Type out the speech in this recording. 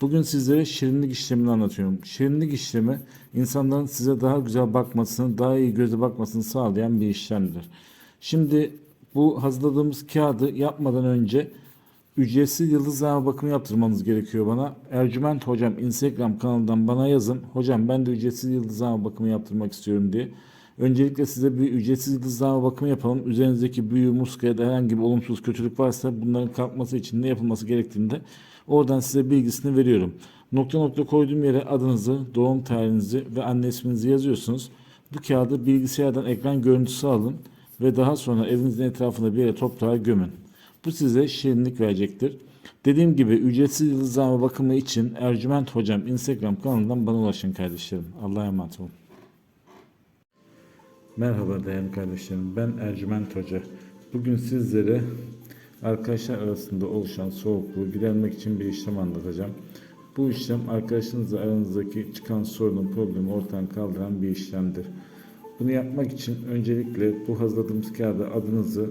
Bugün sizlere şirinlik işlemini anlatıyorum. Şirinlik işlemi insanların size daha güzel bakmasını, daha iyi göze bakmasını sağlayan bir işlemdir. Şimdi bu hazırladığımız kağıdı yapmadan önce ücretsiz yıldız zarfı bakımı yaptırmanız gerekiyor bana. Ercüment Hocam Instagram kanalından bana yazın. Hocam ben de ücretsiz yıldız zarfı bakımı yaptırmak istiyorum diye. Öncelikle size bir ücretsiz yıldızlama bakımı yapalım. Üzerinizdeki büyü, muska ya da herhangi bir olumsuz kötülük varsa bunların kalkması için ne yapılması gerektiğinde oradan size bilgisini veriyorum. Nokta nokta koyduğum yere adınızı, doğum tarihinizi ve anne isminizi yazıyorsunuz. Bu kağıdı bilgisayardan ekran görüntüsü alın ve daha sonra evinizin etrafında bir yere toprağa gömün. Bu size şirinlik verecektir. Dediğim gibi ücretsiz yıldızlama bakımı için Ercüment Hocam Instagram kanalından bana ulaşın kardeşlerim. Allah'a emanet olun. Merhaba değerli kardeşlerim. Ben Ercüment Hoca. Bugün sizlere arkadaşlar arasında oluşan soğukluğu gidermek için bir işlem anlatacağım. Bu işlem arkadaşınızla aranızdaki çıkan sorunu, problemi ortadan kaldıran bir işlemdir. Bunu yapmak için öncelikle bu hazırladığımız kağıda adınızı,